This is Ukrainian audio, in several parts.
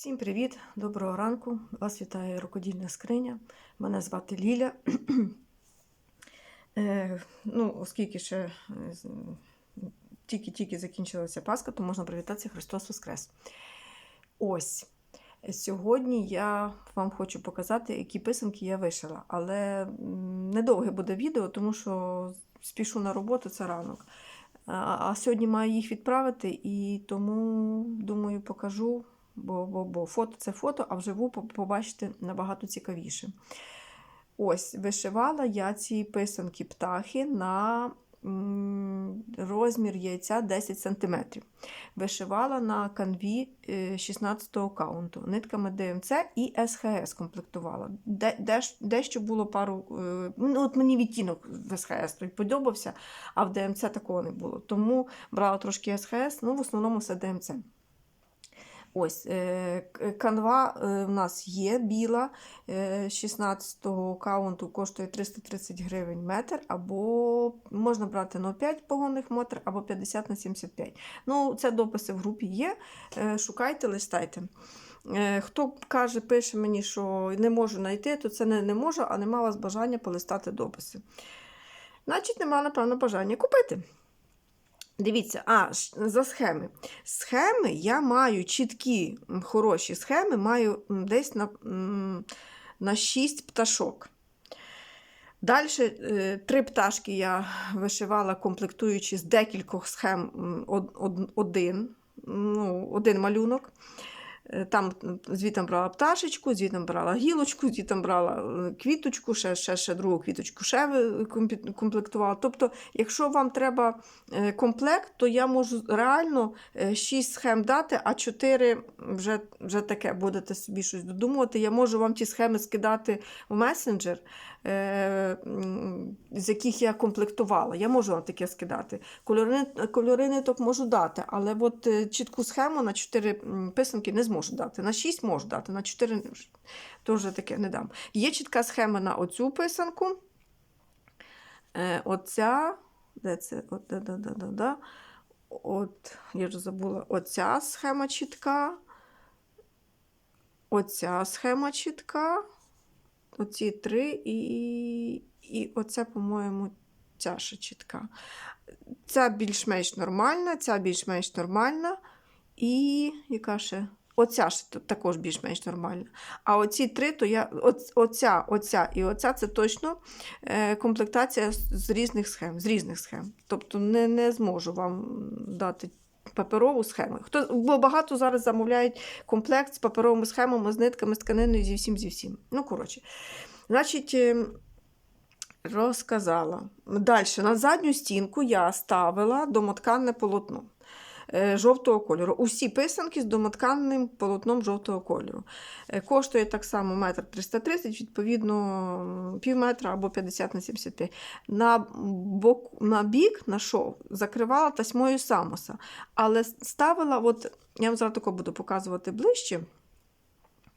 Всім привіт, доброго ранку. Вас вітає рукодільна скриня. Мене звати Ліля. Е, ну, оскільки ще е, тільки-тільки закінчилася Пасха, то можна привітатися Христос Воскрес. Ось. Сьогодні я вам хочу показати, які писанки я вишила. Але недовге буде відео, тому що спішу на роботу це ранок. А, а сьогодні маю їх відправити, і тому, думаю, покажу, бо, бо, бо фото це фото, а вживу по- побачите набагато цікавіше. Ось, вишивала я ці писанки птахи на розмір яйця 10 см. Вишивала на канві е, 16 каунту, нитками ДМЦ і СХС комплектувала. Дещо було пару. е, Ну, от мені відтінок в СХС той подобався, а в ДМЦ такого не було. Тому брала трошки СХС, ну в основному все ДМЦ. Ось е, канва е, в нас є біла, е, 16-го каунту коштує 330 гривень метр, або можна брати на 5 погонних метр, або 50 на 75. Ну, це дописи в групі є. е, Шукайте, листайте. Е, Хто каже, пише мені, що не можу знайти, то це не, не можу, а нема у вас бажання полистати дописи. Значить, нема, напевно, бажання купити. Дивіться, а за схеми. Схеми я маю чіткі, хороші схеми, маю десь на, на 6 пташок. Далі три пташки я вишивала, комплектуючи з декількох схем один, ну, один малюнок. Е, Там звітом брала пташечку, звітом брала гілочку, звітом брала е, квіточку, ще, ще, ще другу квіточку ще ви- комплектувала. Тобто, якщо вам треба е, комплект, то я можу реально 6 схем дати, а 4 вже, вже таке будете собі щось додумувати. Я можу вам ті схеми скидати в месенджер, е, з яких я комплектувала. Я можу вам таке скидати. Кольори, кольори ниток можу дати, але от е, чітку схему на 4 писанки не зможу дати. На 6 можу дати, на 4 не то вже таке не дам. Є чітка схема на оцю писанку. Е, оця, де це? От, да, да, да, да, да. От, я вже забула, оця схема чітка. Оця схема чітка. Оці три і, і оце, по-моєму, ця ще чітка. Ця більш-менш нормальна, ця більш-менш нормальна. І яка ще? Оця ж також більш-менш нормальна. А оці три, то я оця, оця і оця це точно е, комплектація з, різних схем. З різних схем. Тобто не, не зможу вам дати паперову схему. Хто, бо багато зараз замовляють комплект з паперовими схемами, з нитками, з тканиною, зі всім, зі всім. Ну, коротше. Значить, ем, розказала. Далі, на задню стінку я ставила домотканне полотно жовтого кольору. Усі писанки з домотканним полотном жовтого кольору. Е, Коштує так само метр 330, відповідно, пів метра або 50 на 75. На, бок, на бік, на шов, закривала тасьмою самоса. Але ставила, от, я вам зараз тако буду показувати ближче,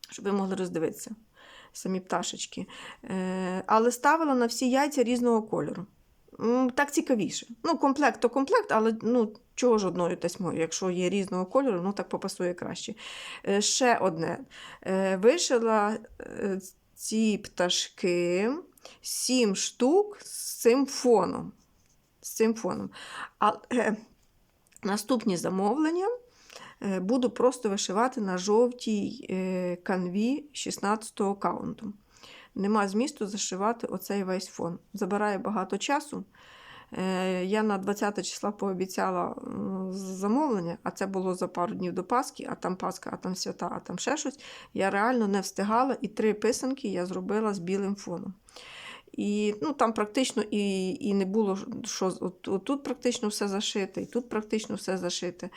щоб ви могли роздивитися самі пташечки. Е, але ставила на всі яйця різного кольору. Так цікавіше. Ну, комплект то комплект, але ну, чого ж одною тасьмою, якщо є різного кольору, ну так попасує краще. Е, ще одне. Е, вишила е, ці пташки, сім штук з цим фоном. З цим фоном. А, е, наступні замовлення буду просто вишивати на жовтій канві 16-го каунту. Нема змісту зашивати оцей весь фон. Забирає багато часу. Е, Я на 20 числа пообіцяла замовлення, а це було за пару днів до Пасхи, а там Пасха, а там свята, а там ще щось. Я реально не встигала, і три писанки я зробила з білим фоном. І ну, там практично і, і не було, що от, тут практично все зашите, і тут практично все зашите.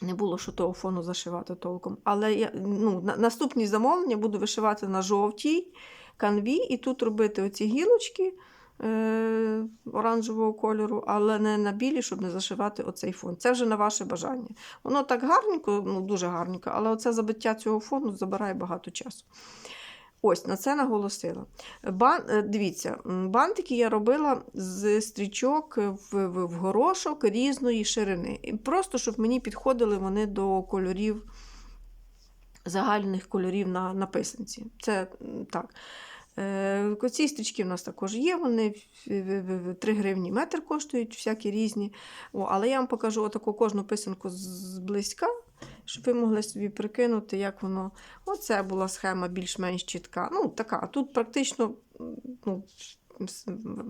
Не було що того фону зашивати толком. Але я, ну, на, наступні замовлення буду вишивати на жовтій канві, і тут робити оці гілочки е, оранжевого кольору, але не на білі, щоб не зашивати оцей фон. Це вже на ваше бажання. Воно так гарненько, ну дуже гарненько, але оце забиття цього фону забирає багато часу. Ось на це наголосила. Бан, е, дивіться, бантики я робила з стрічок в, в, горошок різної ширини. Просто щоб мені підходили вони до кольорів загальних кольорів на, на писанці. Це так. Е, Ці стрічки в нас також є, вони в- в- в- в 3 гривні метр коштують, всякі різні. О, але я вам покажу отаку кожну писанку зблизька, щоб ви могли собі прикинути, як воно. Оце була схема більш-менш чітка. Ну, така. Тут практично ну,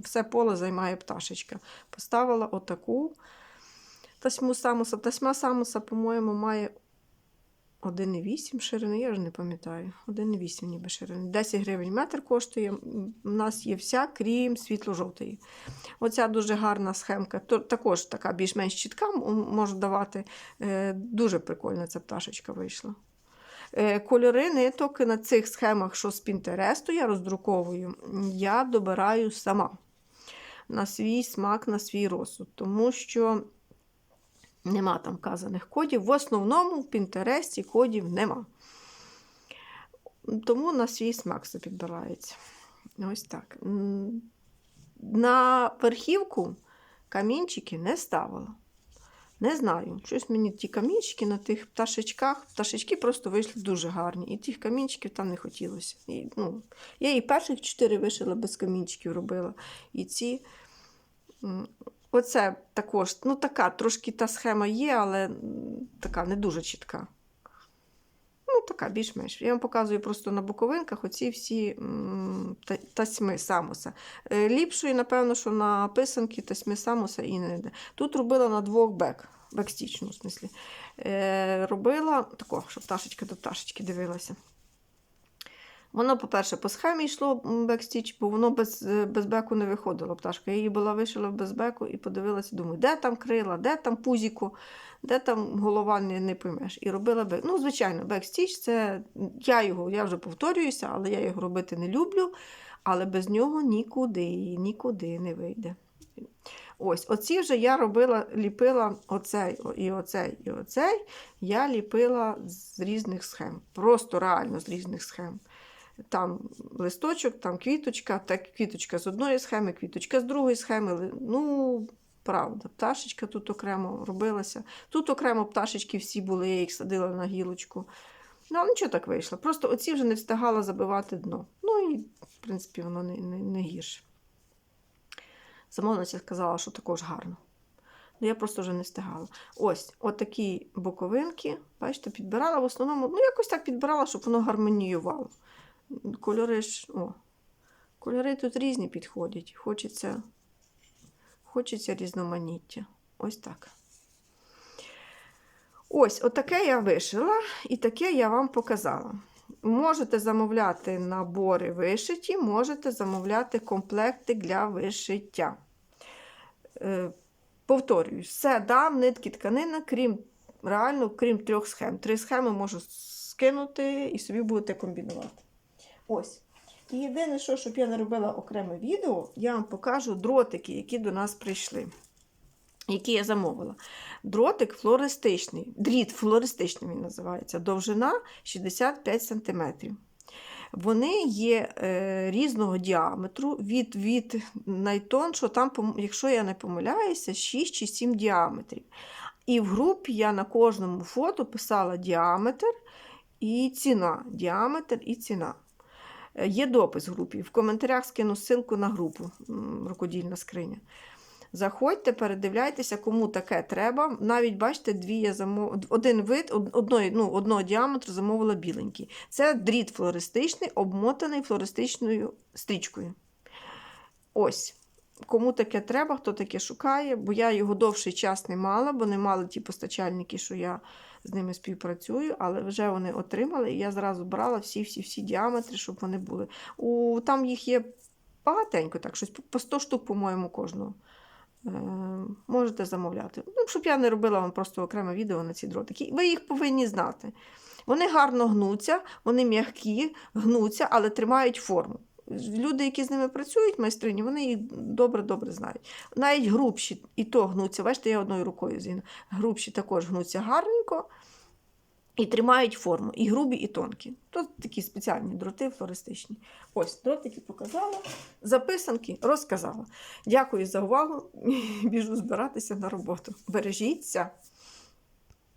все поле займає пташечка. Поставила отаку тасьму самуса. Тасьма самуса, по-моєму, має 1,8 ширини, я вже не пам'ятаю. 1,8 ніби ширини. 10 гривень метр коштує. У нас є вся, крім світло-жовтої. Оця дуже гарна схемка. Також така більш-менш чітка, можу давати. Е, дуже прикольна ця пташечка вийшла. Е, Кольори ниток на цих схемах, що з Пінтересту я роздруковую, я добираю сама на свій смак, на свій розсуд. Тому що нема там вказаних кодів. В основному в Пінтересті кодів нема. Тому на свій смак все підбирається. Ось так. На верхівку камінчики не ставила. Не знаю. Щось мені ті камінчики на тих пташечках. Пташечки просто вийшли дуже гарні. І тих камінчиків там не хотілося. І, ну, я і перших чотири вишила без камінчиків робила. І ці. Оце також, ну така, трошки та схема є, але така не дуже чітка. Ну, така, більш-менш. Я вам показую просто на боковинках оці всі тасьми самуса. Е, Ліпшої, напевно, що на писанки тасьми самуса і не йде. Тут робила на двох бек, бекстіч, ну, в смислі. Е, робила тако, щоб пташечка до пташечки дивилася. Воно, по-перше, по схемі йшло бекстіч, бо воно без, е, без беку не виходило пташка. Я її була вишила без беку і подивилася, думаю, де там крила, де там пузіку, де там голова не, не поймеш. І робила бек. Ну, звичайно, бекстіч це я його, я вже повторююся, але я його робити не люблю. Але без нього нікуди, нікуди не вийде. Ось, оці вже я робила, ліпила оцей, і оцей, і оцей. Я ліпила з різних схем. Просто реально з різних схем. Там листочок, там квіточка, так квіточка з одної схеми, квіточка з другої схеми. Ну, правда, пташечка тут окремо робилася. Тут окремо пташечки всі були, я їх садила на гілочку. Ну, але нічого так вийшло. Просто оці вже не встигала забивати дно. Ну і, в принципі, воно не, не, не гірше. Замовниця сказала, що також гарно. Ну, я просто вже не встигала. Ось, отакі боковинки, бачите, підбирала в основному, ну, якось так підбирала, щоб воно гармоніювало. Кольори ж, о, кольори тут різні підходять. Хочеться, хочеться різноманіття. Ось так. Ось, отаке я вишила, і таке я вам показала. Можете замовляти набори вишиті, можете замовляти комплекти для вишиття. Е, повторюю, все дам, нитки тканина, крім реально, крім трьох схем. Три схеми можу скинути і собі будете комбінувати. Ось. І єдине, що, щоб я не робила окреме відео, я вам покажу дротики, які до нас прийшли. Які я замовила. Дротик флористичний, дріт флористичний він називається, довжина 65 см. Вони є е, різного діаметру, від, від найтоншого, там, якщо я не помиляюся, 6 чи 7 діаметрів. І в групі я на кожному фото писала діаметр і ціна. Діаметр і ціна. Є допис в групі. В коментарях скину ссылку на групу рукодільна скриня. Заходьте, передивляйтеся, кому таке треба. Навіть бачите, дві я замов... один вид одної, ну, одного діаметру замовила біленький. Це дріт флористичний, обмотаний флористичною стрічкою. Ось. Кому таке треба, хто таке шукає, бо я його довший час не мала, бо не мали ті постачальники, що я з ними співпрацюю, але вже вони отримали, і я зразу брала всі-всі-всі діаметри, щоб вони були. У, там їх є багатенько, так, щось по- по 100 штук, по-моєму, кожного. Е, можете замовляти. Ну, щоб я не робила вам просто окреме відео на ці дротики. Ви їх повинні знати. Вони гарно гнуться, вони м'які, гнуться, але тримають форму. Люди, які з ними працюють, майстрині, вони їх добре-добре знають. Навіть грубші і то гнуться. Бачите, я одною рукою згину. Грубші також гнуться гарненько і тримають форму. І грубі, і тонкі. Тут такі спеціальні дроти флористичні. Ось, дротики показала, записанки розказала. Дякую за увагу. Біжу збиратися на роботу. Бережіться!